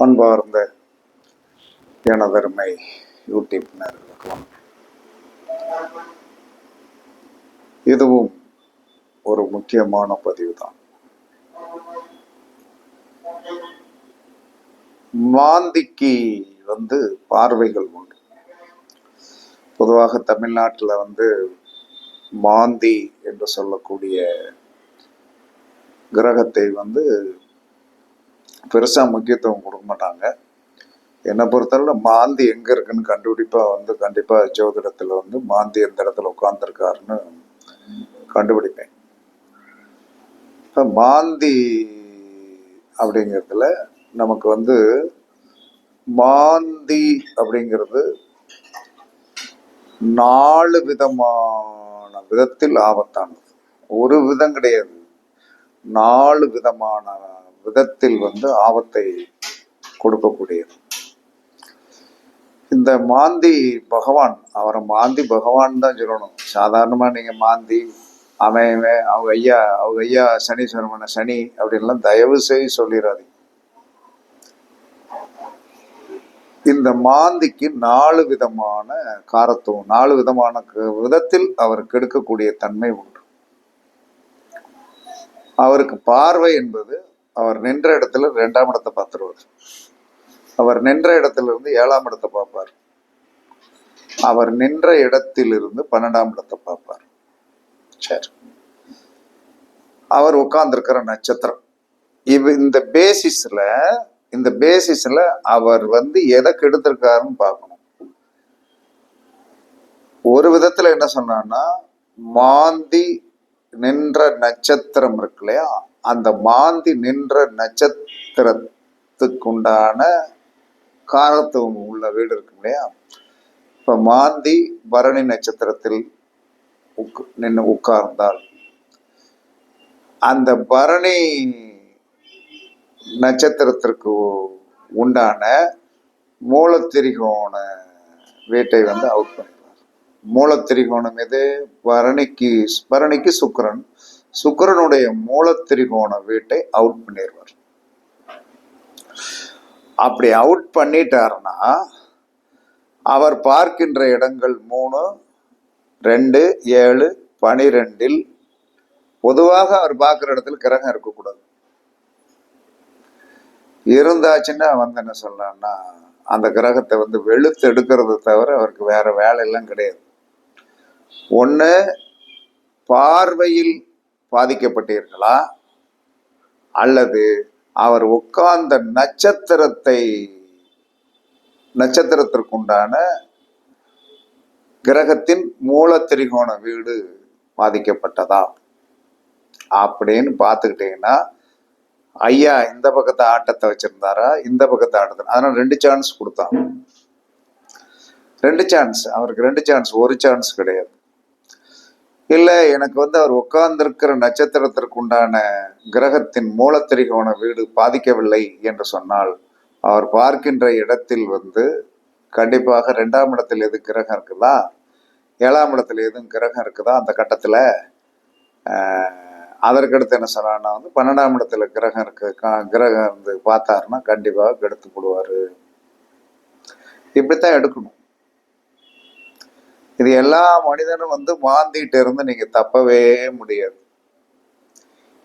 அன்பார்ந்த எனதருமை யூடியூப் நேர்களுக்கு இதுவும் ஒரு முக்கியமான பதிவு தான் மாந்திக்கு வந்து பார்வைகள் உண்டு. பொதுவாக தமிழ்நாட்டில் வந்து மாந்தி என்று சொல்லக்கூடிய கிரகத்தை வந்து பெருசாக முக்கியத்துவம் கொடுக்க மாட்டாங்க. என்னை பொறுத்தளவில் மாந்தி எங்கே இருக்குன்னு கண்டுபிடிப்பாக வந்து கண்டிப்பாக ஜோதிடத்தில் வந்து மாந்தி எந்த இடத்துல உட்காந்துருக்காருன்னு கண்டுபிடிப்பேன். இப்போ மாந்தி அப்படிங்கிறதுல நமக்கு வந்து மாந்தி அப்படிங்கிறது நாலு விதமான விதத்தில் ஆபத்தானது. ஒரு விதம் கிடையாது. நாலு விதமான விதத்தில் வந்து ஆபத்தை கொடுக்கக்கூடியது. இந்த மாந்தி பகவான் அவரை மாந்தி பகவான் தான் சொல்லணும். சாதாரணமாக நீங்கள் மாந்தி அவன் அவங்க ஐயா அவங்க ஐயா சனீஸ்வரமான சனி அப்படின்லாம் தயவு செய்து சொல்லிடாதீங்க இந்த மாந்திக்கு நாலு விதமான காரத்துவம் நாலு விதமான விதத்தில் அவர் கெடுக்கக்கூடிய தன்மை உண்டு. அவருக்கு பார்வை என்பது அவர் நின்ற இடத்துல ரெண்டாம் இடத்தை பார்த்துருவார். அவர் நின்ற இடத்துல இருந்து ஏழாம் இடத்தை பார்ப்பார். அவர் நின்ற இடத்திலிருந்து பன்னெண்டாம் இடத்தை பார்ப்பார். சரி. அவர் உட்கார்ந்துருக்கிற நட்சத்திரம். இவ இந்த பேசிஸ்ல இந்த பேசிஸ்ல அவர் வந்து எதை கெடுத்திருக்காருன்னு பார்க்கணும். ஒரு விதத்துல என்ன சொன்னான்னா மாந்தி நின்ற நட்சத்திரம் இருக்கு இல்லையா? அந்த மாந்தி நின்ற நட்சத்திரத்துக்குண்டான காரத்துவம் உள்ள வீடு இருக்கும் இல்லையா? இப்போ மாந்தி பரணி நட்சத்திரத்தில் உக் நின்று உட்கார்ந்தால் அந்த பரணி நட்சத்திரத்திற்கு உண்டான மூலத்திரிகோண வீட்டை வந்து அவுட் பண்ணிடுவார். மூலத்திரிகோணம் எது? பரணிக்கு பரணிக்கு சுக்கரன் சுக்கிரனுடைய மூலத்திரிகோண வீட்டை அவுட் பண்ணிடுவார் அப்படி அவுட் பண்ணிட்டாருன்னா அவர் பார்க்கின்ற இடங்கள் மூணு ரெண்டு ஏழு பனிரெண்டில் பொதுவாக அவர் பார்க்குற இடத்துல கிரகம் இருக்கக்கூடாது. இருந்தாச்சுன்னா வந்து என்ன சொல்லலாம்னா அந்த கிரகத்தை வந்து வெளுத்து எடுக்கிறது தவிர அவருக்கு வேற வேலையெல்லாம் கிடையாது. ஒன்று பார்வையில் பாதிக்கப்பட்டீர்களா? அல்லது அவர் உட்கார்ந்த நட்சத்திரத்தை நட்சத்திரத்திற்குண்டான கிரகத்தின் மூலத்திரிகோண வீடு பாதிக்கப்பட்டதா? அப்படின்னு பார்த்துக்கிட்டீங்கன்னா ஐயா இந்த பக்கத்து ஆட்டத்தை வச்சிருந்தாரா? இந்த பக்கத்து ஆட்டத்தை. அதனால ரெண்டு சான்ஸ் கொடுத்தான். ரெண்டு சான்ஸ் அவருக்கு ரெண்டு சான்ஸ் ஒரு சான்ஸ் கிடையாது. இல்லை எனக்கு வந்து அவர் உட்கார்ந்திருக்கிற நட்சத்திரத்திற்கு உண்டான கிரகத்தின் மூலத்திரிகோண வீடு பாதிக்கவில்லை என்று சொன்னால் அவர் பார்க்கின்ற இடத்தில் வந்து கண்டிப்பாக ரெண்டாம் இடத்தில் எது கிரகம் இருக்குதா? ஏழாம் இடத்துல எதுவும் கிரகம் இருக்குதா அந்த கட்டத்தில்? அதற்கடுத்து என்ன சொன்னான்னா வந்து பன்னெண்டாம் இடத்துல கிரகம் இருக்கு கா- கிரகம் இருந்து பார்த்தாருன்னா கண்டிப்பாக கெடுத்து போடுவார். இப்படித்தான் எடுக்கணும். இது எல்லா மனிதனும் வந்து மாந்திட்டு இருந்து நீங்க தப்பவே முடியாது.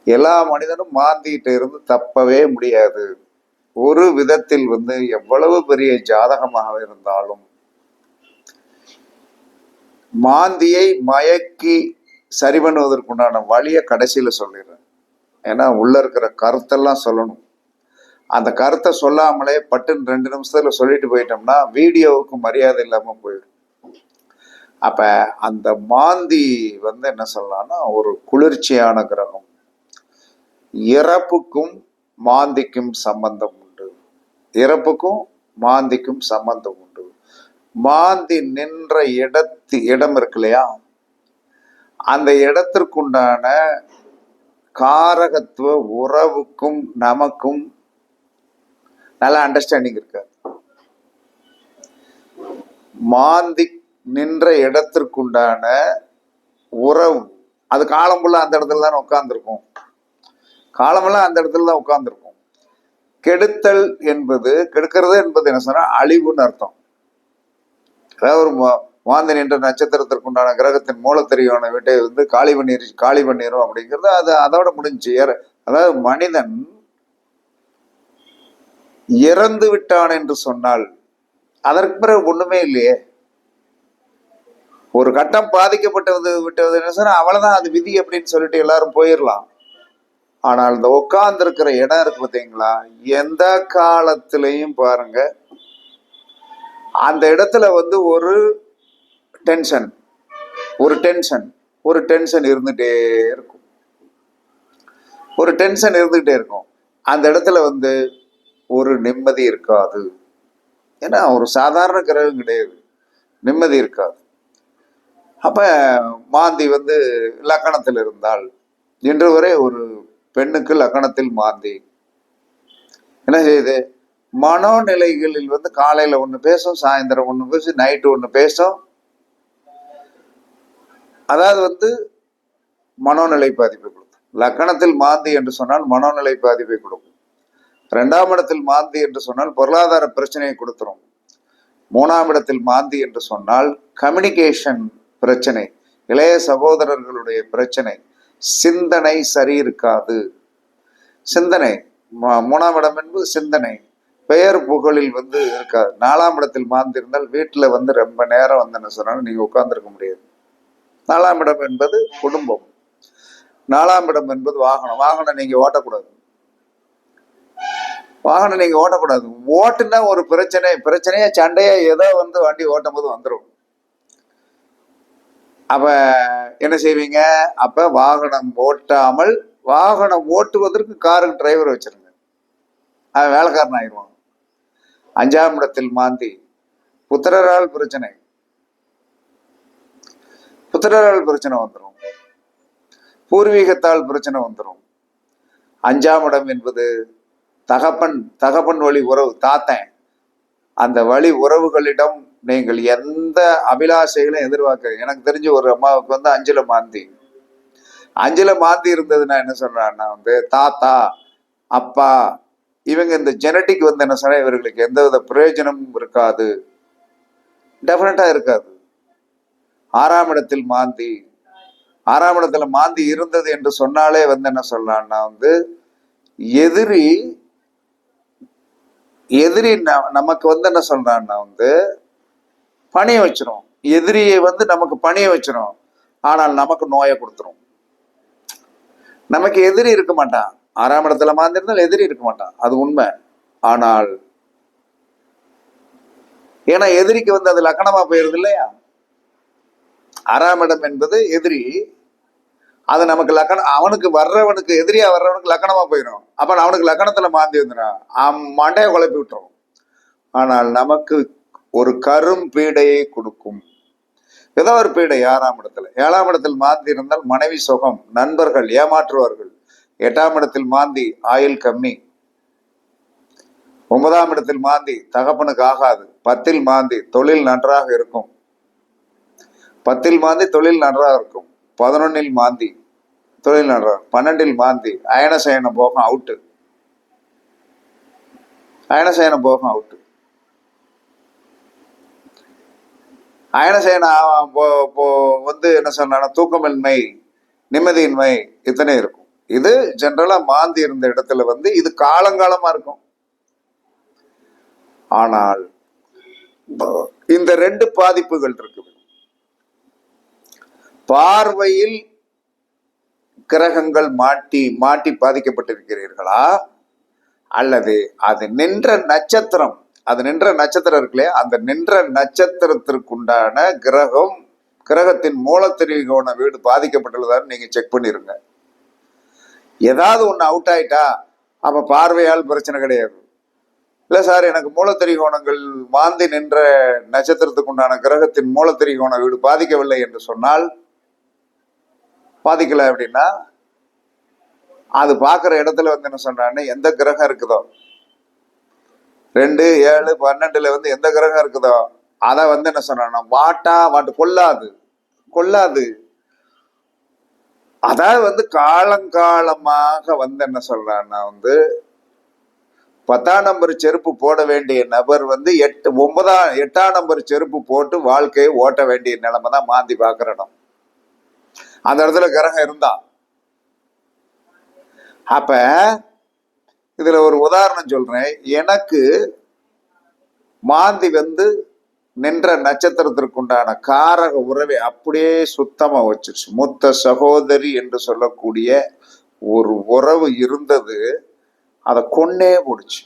எல்லா மனிதனும் மாந்திட்டு இருந்து தப்பவே முடியாது. ஒரு விதத்தில் வந்து எவ்வளவு பெரிய ஜாதகமாக இருந்தாலும் மாந்தியை மயக்கி சரி பண்ணுவதற்குண்டான வழியை கடைசியில சொல்லிடுறேன். ஏன்னா உள்ள இருக்கிற கருத்தெல்லாம் சொல்லணும். அந்த கருத்தை சொல்லாமலே பட்டுன்னு ரெண்டு நிமிஷத்துல சொல்லிட்டு போயிட்டோம்னா வீடியோவுக்கு மரியாதை இல்லாம போயிடும். அப்ப அந்த மாந்தி வந்து என்ன சொல்லலாம்னா ஒரு குளிர்ச்சியான கிரகம். இறப்புக்கும் மாந்திக்கும் சம்பந்தம் உண்டு. இறப்புக்கும் மாந்திக்கும் சம்பந்தம் உண்டு. மாந்தி நின்ற இடத்து இடம் இருக்கு இல்லையா? அந்த இடத்திற்குண்டான காரகத்துவ உறவுக்கும் நமக்கும் நல்ல அண்டர்ஸ்டாண்டிங் இருக்காது. மாந்திக் நின்ற இடத்திற்குண்டான உறவு அது காலம் அந்த இடத்துல தானே உட்கார்ந்துருக்கும். காலமெல்லாம் அந்த இடத்துல தான் உட்கார்ந்துருக்கும். கெடுத்தல் என்பது கெடுக்கிறது என்பது என்ன சொன்னா அழிவுன்னு அர்த்தம். அதாவது ஒரு மா- மாந்தன் என்ற நட்சத்திரத்திற்கு கிரகத்தின் மூலத்தெரியான வீட்டை வந்து காலி பண்ணி காலி பண்ணிரும் அப்படிங்கிறது அது அதோட முடிஞ்சு. ஏற- அதாவது மனிதன் இறந்து விட்டான் என்று சொன்னால் அதற்கு பிறகு ஒண்ணுமே இல்லையே. ஒரு கட்டம் பாதிக்கப்பட்டது விட்டது என்ன சொன்னா அவ்வளவுதான் அது விதி அப்படின்னு சொல்லிட்டு எல்லாரும் போயிடலாம் ஆனால் இந்த உட்கார்ந்து இருக்கிற இடம் இருக்கு பார்த்தீங்களா? எந்த காலத்திலையும் பாருங்க. அந்த இடத்துல வந்து ஒரு டென்ஷன் ஒரு டென்ஷன் ஒரு டென்ஷன் இருந்துட்டே இருக்கும். ஒரு டென்ஷன் இருந்துகிட்டே இருக்கும். அந்த இடத்துல வந்து ஒரு நிம்மதி இருக்காது. ஏன்னா ஒரு சாதாரண கிரகம் கிடையாது. நிம்மதி இருக்காது. அப்ப மாந்தி வந்து லக்கணத்தில் இருந்தால் இன்று வரை ஒரு பெண்ணுக்கு லக்கணத்தில் மாந்தி. என்ன செய்யுது மனோநிலைகளில் வந்து காலையில ஒண்ணு பேசும் சாயந்தரம் ஒண்ணு பேசும் நைட்டு ஒண்ணு பேசும். அதாவது வந்து மனோநிலை பாதிப்பை கொடுக்கும். லக்கணத்தில் மாந்தி என்று சொன்னால் மனோநிலை பாதிப்பை கொடுக்கும். இரண்டாம் இடத்தில் மாந்தி என்று சொன்னால் பொருளாதார பிரச்சனையை கொடுத்துரும். மூணாம் இடத்தில் மாந்தி என்று சொன்னால் கம்யூனிகேஷன் பிரச்சனை. இளைய சகோதரர்களுடைய பிரச்சனை. சிந்தனை சரி இருக்காது. சிந்தனை. மூணாம் இடம் என்பது சிந்தனை. பெயர் புகழில் வந்து இருக்காது. நாலாம் இடத்தில் மாந்திருந்தால் வீட்டில் வீட்டுல வந்து ரொம்ப நேரம் வந்து என்ன சொன்னாலும் நீங்க உட்காந்துருக்க முடியாது. நாலாம் இடம் என்பது குடும்பம். நாலாம் இடம் என்பது வாகனம். வாகனம் நீங்க ஓட்டக்கூடாது. வாகனம் நீங்க ஓட்டக்கூடாது. ஓட்டுனா ஒரு பிரச்சனை. பிரச்சனையா சண்டையா ஏதோ வந்து வண்டி ஓட்டும் போது வந்துடும் அப்ப என்ன செய்வீங்க? அப்ப வாகனம் ஓட்டாமல் வாகனம் ஓட்டுவதற்கு காருக்கு டிரைவர் வச்சிருங்க. அவன் வேலைக்காரன் ஆயிடுவான். அஞ்சாம் இடத்தில் மாந்தி. புத்திரரால் பிரச்சனை. புத்திரரால் பிரச்சனை வந்துடும் பூர்வீகத்தால் பிரச்சனை வந்துடும் அஞ்சாம் இடம் என்பது தகப்பன் தகப்பன் வழி உறவு தாத்தன். அந்த வழி உறவுகளிடம் நீங்கள் எந்த அபிலாஷைகளையும் எதிர்பார்க்க எனக்கு தெரிஞ்ச ஒரு அம்மாவுக்கு வந்து அஞ்சல மாந்தி. அஞ்சல மாந்தி இருந்ததுன்னா என்ன சொல்றான்னா வந்து தாத்தா அப்பா இவங்க இந்த ஜெனட்டிக் வந்து என்ன சொன்னா இவர்களுக்கு எந்தவித பிரயோஜனமும் இருக்காது. டெஃபினட்டா இருக்காது. ஆறாம் இடத்தில் மாந்தி. ஆறாம் இடத்துல மாந்தி இருந்தது என்று சொன்னாலே வந்து என்ன சொல்லலாம்னா வந்து எதிரி எதிரி ந- நமக்கு வந்து என்ன சொல்றான்னா வந்து பணிய வச்சிரும். எதிரியை வந்து நமக்கு பணிய வச்சிரும். ஆனால் நமக்கு நோயை கொடுத்துரும். நமக்கு எதிரி இருக்க மாட்டான். ஆறாம் இடத்துல மாந்திருந்தால் எதிரி இருக்க மாட்டான். அது உண்மை. ஆனால் ஏன்னா எதிரிக்கு வந்து அது லக்கணமா போயிருது இல்லையா? ஆறாம் இடம் என்பது எதிரி. அது நமக்கு லக்கணம் அவனுக்கு வர்றவனுக்கு எதிரியா வர்றவனுக்கு லக்கணமா போயிடும் அப்ப அவனுக்கு லக்கணத்துல மாந்தி வந்துடும் மண்டையை குழப்பி விட்டுரும். ஆனால் நமக்கு ஒரு கரும் பீடையை கொடுக்கும். ஏதோ ஒரு பீடை ஆறாம் இடத்துல. ஏழாம் இடத்தில் மாந்தி இருந்தால் மனைவி சுகம் நண்பர்கள் ஏமாற்றுவார்கள். எட்டாம் இடத்தில் மாந்தி ஆயுள் கம்மி. ஒன்பதாம் இடத்தில் மாந்தி தகப்பனுக்கு ஆகாது. பத்தில் மாந்தி தொழில் நன்றாக இருக்கும். பத்தில் மாந்தி தொழில் நன்றாக இருக்கும். பதினொன்னில் மாந்தி தொழில் நன்றாக பன்னெண்டில் மாந்தி அயனசயன போகம் அவுட்டு அயனசயன போகம் அவுட்டு அயனசேனா போ- இப்போ வந்து என்ன சொன்னா தூக்கமின்மை நிம்மதியின்மை இத்தனை இருக்கும். இது ஜென்ரலா மாந்தி இருந்த இடத்துல வந்து இது காலங்காலமா இருக்கும். ஆனால் இந்த ரெண்டு பாதிப்புகள் இருக்குது. பார்வையில் கிரகங்கள் மாட்டி மாட்டி பாதிக்கப்பட்டிருக்கிறீர்களா? அல்லது அது நின்ற நட்சத்திரம் அது நின்ற நட்சத்திரம் இருக்குல்லையே? அந்த நின்ற நட்சத்திரத்திற்குண்டான கிரகம் கிரகத்தின் மூலத்திரிகோண வீடு பாதிக்கப்பட்டுள்ளதான்னு நீங்க செக் பண்ணிருங்க. ஏதாவது ஒண்ணு அவுட் ஆயிட்டா அப்ப பார்வையால் பிரச்சனை கிடையாது. இல்லை சார் எனக்கு மூலத்திரிகோணங்கள் மாந்தி நின்ற நட்சத்திரத்துக்கு உண்டான கிரகத்தின் மூலத்திரிகோண வீடு பாதிக்கவில்லை என்று சொன்னால் பாதிக்கல அப்படின்னா அது பார்க்குற இடத்துல வந்து என்ன சொன்னான்னு எந்த கிரகம் இருக்குதோ ரெண்டு ஏழு பன்னெண்டுல வந்து எந்த கிரகம் இருக்குதோ அதை வந்து என்ன சொல்றான்னா வாட்டா வாட்டு கொல்லாது கொல்லாது அதாவது வந்து காலங்காலமாக வந்து என்ன சொல்றான்னா வந்து பத்தாம் நம்பர் செருப்பு போட வேண்டிய நபர் வந்து எட்டு ஒன்பதாம் எட்டாம் நம்பர் செருப்பு போட்டு வாழ்க்கையை ஓட்ட வேண்டிய நிலைமை தான் மாந்தி பார்க்குற இடம். அந்த இடத்துல கிரகம் இருந்தா. அப்ப இதுல ஒரு உதாரணம் சொல்றேன். எனக்கு மாந்தி வந்து நின்ற நட்சத்திரத்திற்குண்டான காரக உறவை அப்படியே சுத்தமா வச்சிருச்சு. மூத்த சகோதரி என்று சொல்லக்கூடிய ஒரு உறவு இருந்தது. அதை கொன்னே முடிச்சு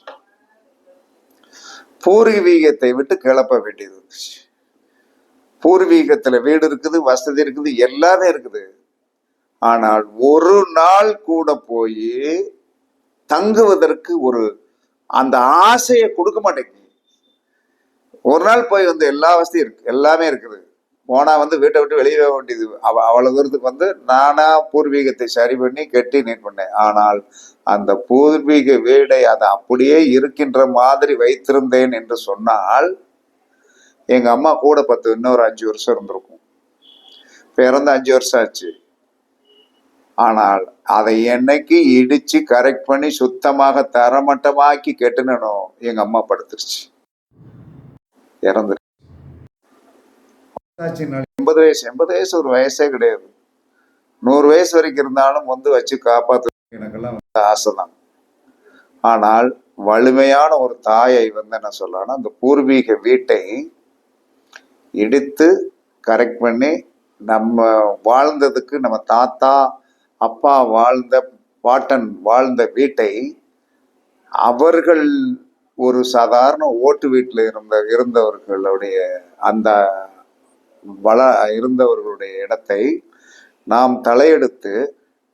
பூர்வீகத்தை விட்டு கிளப்ப வேண்டியது இருந்துச்சு பூர்வீகத்துல வீடு இருக்குது வசதி இருக்குது எல்லாமே இருக்குது. ஆனால் ஒரு நாள் கூட போய் தங்குவதற்கு ஒரு அந்த ஆசையை கொடுக்க மாட்டேங்குது. ஒரு நாள் போய் வந்து எல்லா வசதியும் இருக்கு எல்லாமே இருக்குது. போனா வந்து வீட்டை விட்டு வெளியே போக வேண்டியது அவ அவ்வளவு தூரத்துக்கு வந்து நானா பூர்வீகத்தை சரி பண்ணி கெட்டி நீட் பண்ணேன். ஆனால் அந்த பூர்வீக வீடை அதை அப்படியே இருக்கின்ற மாதிரி வைத்திருந்தேன் என்று சொன்னால் எங்க அம்மா கூட பத்து இன்னொரு அஞ்சு வருஷம் இருந்திருக்கும். பிறந்த அஞ்சு வருஷம் ஆச்சு. ஆனால் அதை என்னைக்கு இடிச்சு கரெக்ட் பண்ணி சுத்தமாக தரமட்டமாக்கி கெட்டுனனோ எங்க அம்மா படுத்துருச்சு. இறந்துருச்சு. எண்பது வயசு எண்பது வயசு ஒரு வயசே கிடையாது. நூறு வயசு வரைக்கும் இருந்தாலும் வந்து வச்சு காப்பாத்து எனக்கெல்லாம் வந்து ஆசைதான். ஆனால் வலிமையான ஒரு தாயை வந்து என்ன சொல்லலாம்னா அந்த பூர்வீக வீட்டை இடித்து கரெக்ட் பண்ணி நம்ம வாழ்ந்ததுக்கு நம்ம தாத்தா அப்பா வாழ்ந்த பாட்டன் வாழ்ந்த வீட்டை அவர்கள் ஒரு சாதாரண ஓட்டு வீட்டில் இருந்த இருந்தவர்களுடைய அந்த வள இருந்தவர்களுடைய இடத்தை நாம் தலையெடுத்து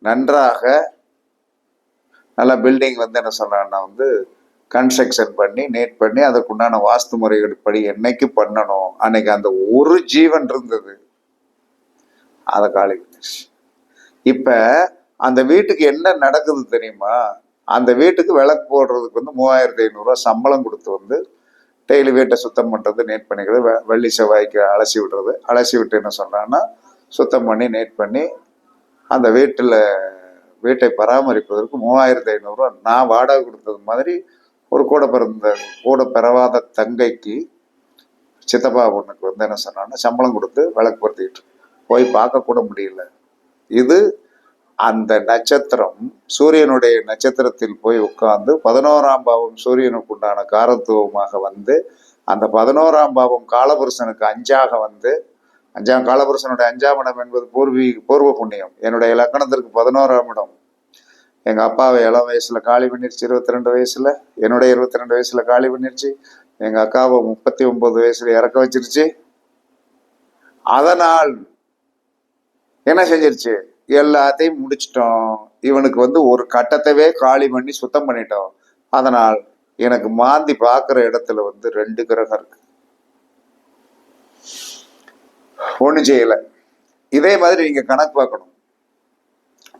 நன்றாக நல்ல பில்டிங் வந்து என்ன சொல்றாங்கன்னா வந்து கன்ஸ்ட்ரக்ஷன் பண்ணி நேட் பண்ணி அதுக்குண்டான வாஸ்து முறைகள் படி என்னைக்கு பண்ணணும் அன்னைக்கு அந்த ஒரு ஜீவன் இருந்தது. அதை காலி இப்ப அந்த வீட்டுக்கு என்ன நடக்குது தெரியுமா? அந்த வீட்டுக்கு விளக்கு போடுறதுக்கு வந்து மூவாயிரத்தி ஐநூறுரூவா சம்பளம் கொடுத்து வந்து டெய்லி வீட்டை சுத்தம் பண்ணுறது நேட் பண்ணிக்கிறது வெள்ளி செவ்வாய்க்கு அலசி விடுறது. அலசி விட்டு என்ன சொல்றாங்கன்னா சுத்தம் பண்ணி நேட் பண்ணி அந்த வீட்டில் வீட்டை பராமரிப்பதற்கு மூவாயிரத்தி ஐநூறுரூவா நான் வாடகை கொடுத்தது மாதிரி ஒரு கூட பிறந்த கூட பிறவாத தங்கைக்கு சித்தப்பா பொண்ணுக்கு வந்து என்ன சொன்னான்னா சம்பளம் கொடுத்து விளக்கு பொருத்திக்கிட்டு போய் பார்க்க கூட முடியல. இது அந்த நட்சத்திரம் சூரியனுடைய நட்சத்திரத்தில் போய் உட்கார்ந்து பதினோராம் பாவம் சூரியனுக்கு உண்டான காரத்துவமாக வந்து அந்த பதினோராம் பாவம் காலபுருஷனுக்கு அஞ்சாக வந்து அஞ்சாம் காலபுருஷனுடைய அஞ்சாம் இடம் என்பது பூர்வீ பூர்வ புண்ணியம். என்னுடைய லக்கணத்திற்கு பதினோராம் இடம். எங்கள் அப்பாவை இளம் வயசில் காலி பண்ணிருச்சு இருபத்தி ரெண்டு வயசில். என்னுடைய இருபத்தி ரெண்டு வயசில் காலி பண்ணிருச்சு. எங்கள் அக்காவை முப்பத்தி ஒன்பது வயசில் இறக்க வச்சிருச்சு. அதனால் என்ன செஞ்சிருச்சு? எல்லாத்தையும் முடிச்சிட்டோம். இவனுக்கு வந்து ஒரு கட்டத்தவே காலி பண்ணி சுத்தம் பண்ணிட்டோம். அதனால் எனக்கு மாந்தி பார்க்குற இடத்துல வந்து ரெண்டு கிரகம் இருக்கு. ஒன்றும் செய்யலை. இதே மாதிரி நீங்க கணக்கு பார்க்கணும்.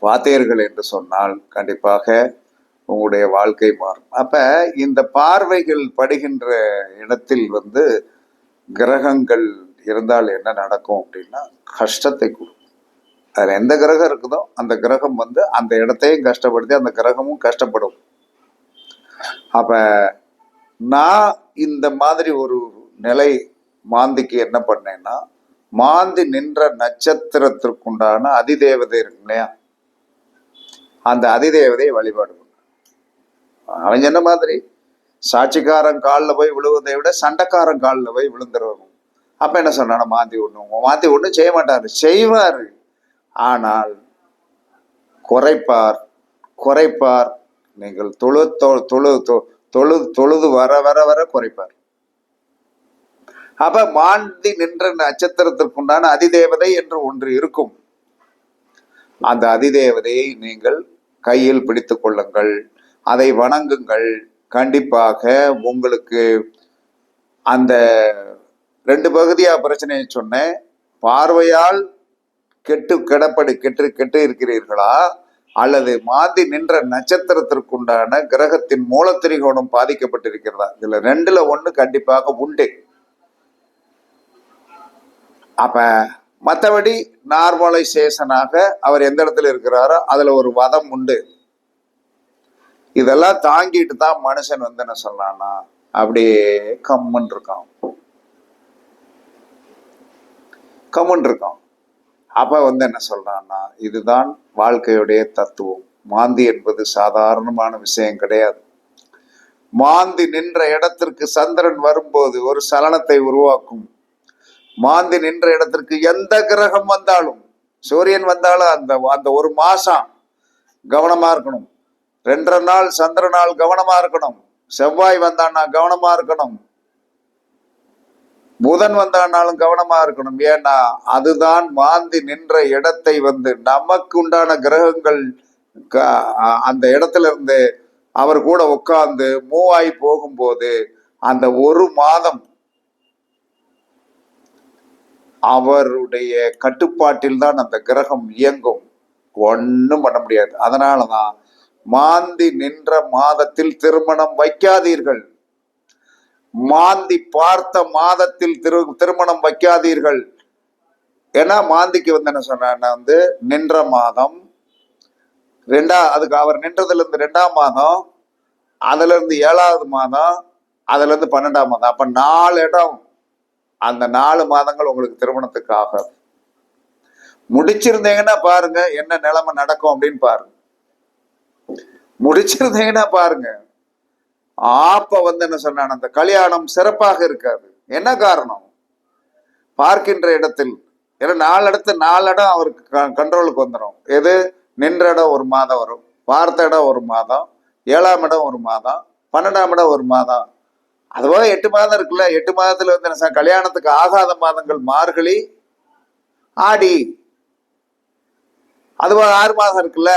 வாத்தியர்கள் என்று சொன்னால் கண்டிப்பாக உங்களுடைய வாழ்க்கை மாறும். அப்ப இந்த பார்வைகள் படுகின்ற இடத்தில் வந்து கிரகங்கள் இருந்தால் என்ன நடக்கும் அப்படின்னா கஷ்டத்தை கொடுக்கும். அதுல எந்த கிரகம் இருக்குதோ அந்த கிரகம் வந்து அந்த இடத்தையும் கஷ்டப்படுத்தி அந்த கிரகமும் கஷ்டப்படும். அப்ப நான் இந்த மாதிரி ஒரு நிலை மாந்திக்கு என்ன பண்ணேன்னா மாந்தி நின்ற நட்சத்திரத்திற்குண்டான அதிதேவதை இருக்கு இல்லையா? அந்த அதிதேவதையை வழிபாடு பண்ணு. அவன் மாதிரி? சாட்சிக்காரன் காலில் போய் விழுவதை விட சண்டைக்காரன் காலில் போய் விழுந்துருவாங்க அப்போ என்ன சொன்னான மாந்தி ஒன்று மாந்தி ஒண்ணும் செய்ய மாட்டார். செய்வார். ஆனால் குறைப்பார் குறைப்பார். நீங்கள் தொழு தொ- தொழு தொ- தொழு தொழுது வர வர வர குறைப்பார். அப்ப மாண்டி நின்ற நட்சத்திரத்திற்குண்டான அதிதேவதை என்று ஒன்று இருக்கும். அந்த அதிதேவதையை நீங்கள் கையில் பிடித்து கொள்ளுங்கள். அதை வணங்குங்கள். கண்டிப்பாக உங்களுக்கு அந்த ரெண்டு பகுதியா பிரச்சனையை சொன்னேன். பார்வையால் கெட்டு கிடப்படு கெட்டு கெட்டு இருக்கிறீர்களா? அல்லது மாந்தி நின்ற நட்சத்திரத்திற்குண்டான கிரகத்தின் மூலத்திரிகோணம் பாதிக்கப்பட்டிருக்கிறதா? இதுல ரெண்டுல ஒண்ணு கண்டிப்பாக உண்டு. அப்ப மற்றபடி நார்மலைசேஷனாக அவர் எந்த இடத்துல இருக்கிறாரோ அதுல ஒரு வதம் உண்டு. இதெல்லாம் தாங்கிட்டு தான் மனுஷன் வந்து என்ன சொன்னான்னா அப்படியே கம்முன் இருக்கான். கம்முன் இருக்கான். அப்ப வந்து என்ன சொல்றான்னா இதுதான் வாழ்க்கையுடைய தத்துவம். மாந்தி என்பது சாதாரணமான விஷயம் கிடையாது. மாந்தி நின்ற இடத்திற்கு சந்திரன் வரும்போது ஒரு சலனத்தை உருவாக்கும். மாந்தி நின்ற இடத்திற்கு எந்த கிரகம் வந்தாலும் சூரியன் வந்தாலும் அந்த அந்த ஒரு மாசம் கவனமா இருக்கணும். ரெண்டரை நாள் சந்திர நாள் கவனமா இருக்கணும். செவ்வாய் வந்தான்னா கவனமா இருக்கணும். புதன் வந்தானாலும் கவனமா இருக்கணும். ஏன்னா அதுதான் மாந்தி நின்ற இடத்தை வந்து நமக்கு உண்டான கிரகங்கள் அந்த இடத்துல இருந்து அவர் கூட உட்கார்ந்து மூவாய் போகும்போது அந்த ஒரு மாதம் அவருடைய கட்டுப்பாட்டில் தான் அந்த கிரகம் இயங்கும். ஒன்றும் பண்ண முடியாது. அதனாலதான் மாந்தி நின்ற மாதத்தில் திருமணம் வைக்காதீர்கள். மாந்தி பார்த்த மாதத்தில் திரு திருமணம் வைக்காதீர்கள். ஏன்னா மாந்திக்கு வந்து என்ன சொன்னா வந்து நின்ற மாதம். ரெண்டா அதுக்கு அவர் நின்றதுல இருந்து ரெண்டாம் மாதம் அதுல இருந்து ஏழாவது மாதம் அதுல இருந்து பன்னெண்டாம் மாதம். அப்ப நாலு இடம். அந்த நாலு மாதங்கள் உங்களுக்கு திருமணத்துக்கு ஆகாது. முடிச்சிருந்தீங்கன்னா பாருங்க என்ன நிலைமை நடக்கும் அப்படின்னு பாருங்க. முடிச்சிருந்தீங்கன்னா பாருங்க. ஆப்ப வந்து என்ன சொன்னான்? அந்த கல்யாணம் சிறப்பாக இருக்காது. என்ன காரணம்? பார்க்கின்ற இடத்தில் ஏன்னா நாலு இடத்து நாலு இடம் அவருக்கு கண்ட்ரோலுக்கு வந்துடும் எது? நின்ற இடம் ஒரு மாதம் வரும். பார்த்த இடம் ஒரு மாதம். ஏழாம் இடம் ஒரு மாதம். பன்னெண்டாம் இடம் ஒரு மாதம். அதுபோல எட்டு மாதம் இருக்குல்ல. எட்டு மாதத்துல வந்து என்ன கல்யாணத்துக்கு ஆகாத மாதங்கள் மார்கழி ஆடி. அதுபோல ஆறு மாதம் இருக்குல்ல.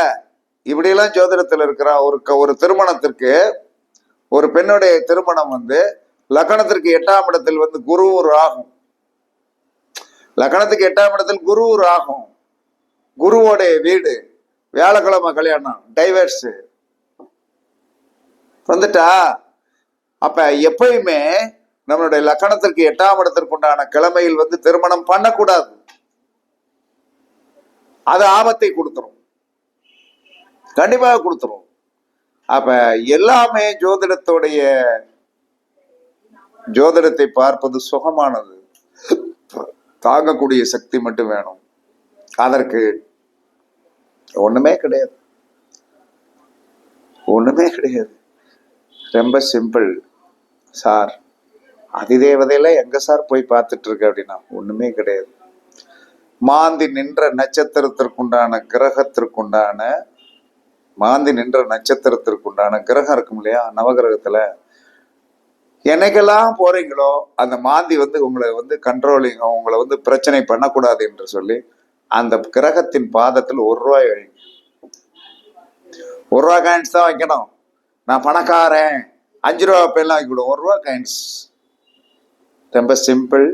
இப்படியெல்லாம் ஜோதிடத்தில் இருக்கிற ஒரு க- ஒரு திருமணத்திற்கு ஒரு பெண்ணுடைய திருமணம் வந்து லக்கணத்திற்கு எட்டாம் இடத்தில் வந்து குரு ஆகும். லக்கணத்துக்கு எட்டாம் இடத்தில் குரு ஆகும். குருவோடைய வீடு வியாழக்கிழமை கல்யாணம் டைவர்ஸ் வந்துட்டா? அப்ப எப்பயுமே நம்மளுடைய லக்கணத்திற்கு எட்டாம் இடத்திற்குண்டான கிழமையில் வந்து திருமணம் பண்ணக்கூடாது. அது ஆபத்தை கொடுத்துரும். கண்டிப்பாக கொடுத்துரும். அப்ப எல்லாமே ஜோதிடத்துடைய ஜோதிடத்தை பார்ப்பது சுகமானது. தாங்கக்கூடிய சக்தி மட்டும் வேணும். அதற்கு ஒண்ணுமே கிடையாது. ஒண்ணுமே கிடையாது. ரொம்ப சிம்பிள் சார் அதிதேவதையில எங்க சார் போய் பார்த்துட்டு இருக்க அப்படின்னா ஒண்ணுமே கிடையாது. மாந்தி நின்ற நட்சத்திரத்திற்குண்டான கிரகத்திற்குண்டான மாந்தி நின்ற நட்சத்திரத்திற்குண்டான கிரகம் இருக்கும் இல்லையா? நவகிரகத்துல. என்னைக்கெல்லாம் போறீங்களோ அந்த மாந்தி வந்து உங்களை வந்து கண்ட்ரோலிங் உங்களை வந்து பிரச்சனை பண்ணக்கூடாது என்று சொல்லி அந்த கிரகத்தின் பாதத்தில் ஒரு ரூபாய் வைங்க ஒரு ரூபா காயின்ஸ் தான் வைக்கணும் நான் பணக்காரன். அஞ்சு ரூபா பெல்லாம் வைக்கணும் ஒரு ரூபா காயின்ஸ் ரொம்ப சிம்பிள்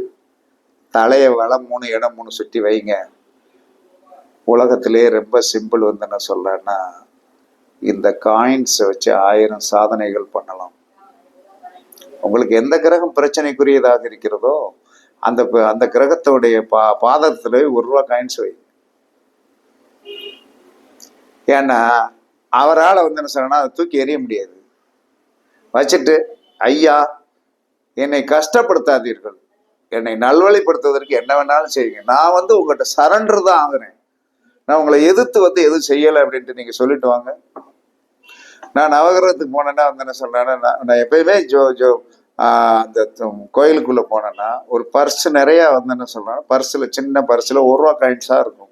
தலையை வளம் மூணு இடம் மூணு சுற்றி வைங்க. உலகத்திலே ரொம்ப சிம்பிள் வந்து என்ன சொல்றேன்னா இந்த காயின்ஸை வச்சு ஆயிரம் சாதனைகள் பண்ணலாம். உங்களுக்கு எந்த கிரகம் பிரச்சனைக்குரியதாக இருக்கிறதோ அந்த அந்த கிரகத்தோடைய பா பாதத்தில் ஒரு ரூபா காயின்ஸ் வை. ஏன்னா அவரால் வந்து என்ன சொன்னா அதை தூக்கி எறிய முடியாது. வச்சுட்டு ஐயா என்னை கஷ்டப்படுத்தாதீர்கள். என்னை நல்வழிப்படுத்துவதற்கு என்ன வேணாலும் செய்யுங்க. நான் வந்து உங்கள்கிட்ட சரண்டர் தான் ஆகுறேன். நான் உங்களை எதிர்த்து வந்து எதுவும் செய்யலை அப்படின்ட்டு நீங்க சொல்லிட்டு வாங்க. நான் நவகிரகத்துக்கு போனேன்னா வந்து என்ன சொல்றேன்னா நான் நான் எப்பயுமே ஜோ ஜோ அந்த கோயிலுக்குள்ள போனேன்னா ஒரு பர்ஸ் நிறைய வந்து என்ன சொல்றேன் பர்ஸ்ல சின்ன பர்ஸ்ல ஒரு ரூபா காயின்ஸா இருக்கும்.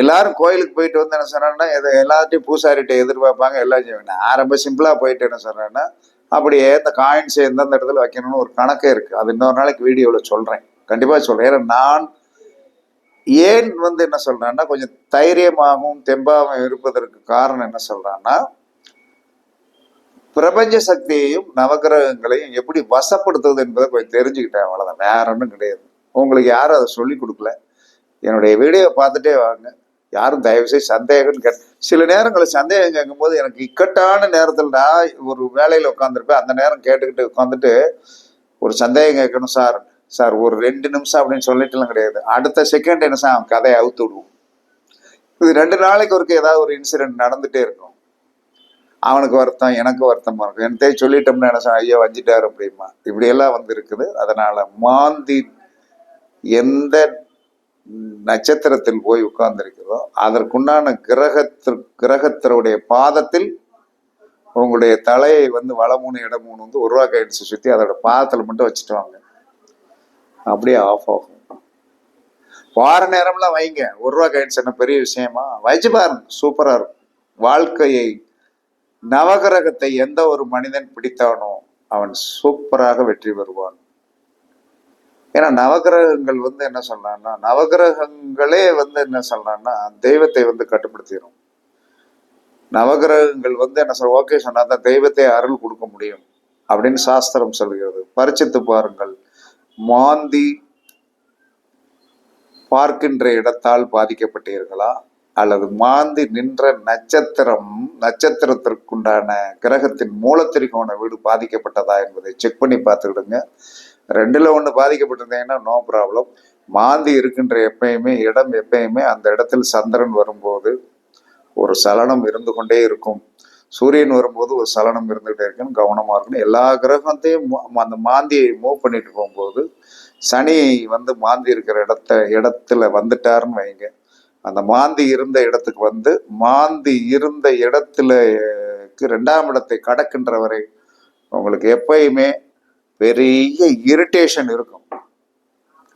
எல்லாரும் கோயிலுக்கு போயிட்டு வந்து என்ன சொன்னாங்கன்னா எதை எல்லாத்தையும் பூசாரிட்ட எதிர்பார்ப்பாங்க எல்லாம் செய்வேன் நான் ரொம்ப சிம்பிளா போயிட்டு என்ன சொல்றேன்னா அப்படியே இந்த காயின்ஸ் எந்தெந்த இடத்துல வைக்கணும்னு ஒரு கணக்கே இருக்கு. அது இன்னொரு நாளைக்கு வீடியோல சொல்றேன். கண்டிப்பா சொல்றேன். ஏன்னா நான் ஏன் வந்து என்ன சொல்றான்னா கொஞ்சம் தைரியமாகவும் தெம்பாகவும் இருப்பதற்கு காரணம் என்ன சொல்றான்னா பிரபஞ்ச சக்தியையும் நவகிரகங்களையும் எப்படி வசப்படுத்துவது என்பதை கொஞ்சம் தெரிஞ்சுக்கிட்டேன் அவ்வளவுதான். வேற ஒன்றும் கிடையாது. உங்களுக்கு யாரும் அதை சொல்லி கொடுக்கல. என்னுடைய வீடியோ பார்த்துட்டே வாங்க. யாரும் தயவுசெய்து சந்தேகம்னு கேட் சில நேரங்களில் சந்தேகம் கேட்கும்போது எனக்கு இக்கட்டான நேரத்தில் நான் ஒரு வேலையில் உட்காந்துருப்பேன் அந்த நேரம் கேட்டுக்கிட்டு உட்காந்துட்டு ஒரு சந்தேகம் கேட்கணும் சார். சார் ஒரு ரெண்டு நிமிஷம் அப்படின்னு சொல்லிட்டுலாம் கிடையாது. அடுத்த செகண்ட் என்ன சார் அவன் கதையை அவுத்து விடுவோம். இது ரெண்டு நாளைக்கு ஒருக்கு ஏதாவது ஒரு இன்சிடென்ட் நடந்துட்டே இருக்கும். அவனுக்கு வருத்தம் எனக்கு வருத்தமாக இருக்கும். என்கிட்ட சொல்லிட்டோம்னா என்ன சார் ஐயோ வஞ்சிட்டார் அப்படிமா. இப்படியெல்லாம் வந்து இருக்குது. அதனால மாந்தி எந்த நட்சத்திரத்தில் போய் உட்கார்ந்திருக்கிறதோ அதற்குண்டான கிரகத்திற்கு கிரகத்தினுடைய பாதத்தில் உங்களுடைய தலையை வந்து வளமூணு இடமூணு வந்து ஒரு ரூபா சுற்றி அதோட பாதத்தில் மட்டும் வச்சுட்டு வாங்க. அப்படியே ஆஃப் ஆகும். வார நேரம்லாம் வைங்க. ஒரு ரூபா கைட்ஸ் என்ன பெரிய விஷயமா? வச்சு பாருங்க. சூப்பரா இருக்கும். வாழ்க்கையை நவகிரகத்தை எந்த ஒரு மனிதன் பிடித்தானோ அவன் சூப்பராக வெற்றி பெறுவான். ஏன்னா நவகிரகங்கள் வந்து என்ன சொல்றான்னா நவகிரகங்களே வந்து என்ன சொல்றான்னா தெய்வத்தை வந்து கட்டுப்படுத்திடும் நவகிரகங்கள் வந்து என்ன சொல் ஓகே சொன்னா தான் தெய்வத்தை அருள் கொடுக்க முடியும் அப்படின்னு சாஸ்திரம் சொல்கிறது. பரிச்சித்து பாருங்கள். மாந்தி பார்க்கின்ற இடத்தால் பாதிக்கப்பட்டீர்களா? அல்லது மாந்தி நின்ற நட்சத்திரம் நட்சத்திரத்திற்குண்டான கிரகத்தின் மூலத்திரிகோண வீடு பாதிக்கப்பட்டதா என்பதை செக் பண்ணி பார்த்துக்கிடுங்க. ரெண்டுல ஒன்று பாதிக்கப்பட்டிருந்தீங்கன்னா நோ ப்ராப்ளம் மாந்தி இருக்கின்ற எப்பயுமே இடம் எப்பயுமே அந்த இடத்தில் சந்திரன் வரும்போது ஒரு சலனம் இருந்து கொண்டே இருக்கும். சூரியன் வரும்போது ஒரு சலனம் இருந்துகிட்டே இருக்குன்னு கவனமாக இருக்கணும். எல்லா கிரகத்தையும் அந்த மாந்தியை மூவ் பண்ணிட்டு போகும்போது சனி வந்து மாந்தி இருக்கிற இடத்த இடத்துல வந்துட்டாருன்னு வைங்க. அந்த மாந்தி இருந்த இடத்துக்கு வந்து மாந்தி இருந்த இடத்துல ரெண்டாம் இடத்தை கடக்கின்ற வரை உங்களுக்கு எப்பயுமே பெரிய இரிட்டேஷன் இருக்கும்.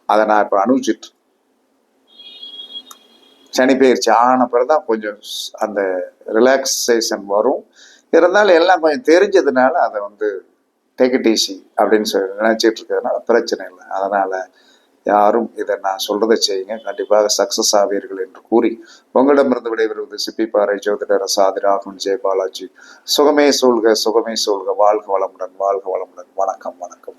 அதை நான் இப்போ அனுபவிச்சிட்டு சனி பயிற்சி ஆன பிறகுதான் கொஞ்சம் அந்த ரிலாக்ஸேஷன் வரும். இருந்தாலும் எல்லாம் கொஞ்சம் தெரிஞ்சதுனால அதை வந்து டேக் இட் ஈஸி அப்படின்னு சொல்லி நினைச்சிட்டு இருக்கிறதுனால பிரச்சனை இல்லை. அதனால யாரும் இதை நான் சொல்றதை செய்யுங்க. கண்டிப்பாக சக்சஸ் ஆவீர்கள் என்று கூறி உங்களிடமிருந்து விடைபெறுவது சிப்பிப்பாறை ஜோதிடர் சாதி ராகுன் ஜெய பாலாஜி சுகமே சூழ்க சுகமே சூழ்க. வாழ்க வளமுடன் வாழ்க வளமுடன். வணக்கம் வணக்கம்.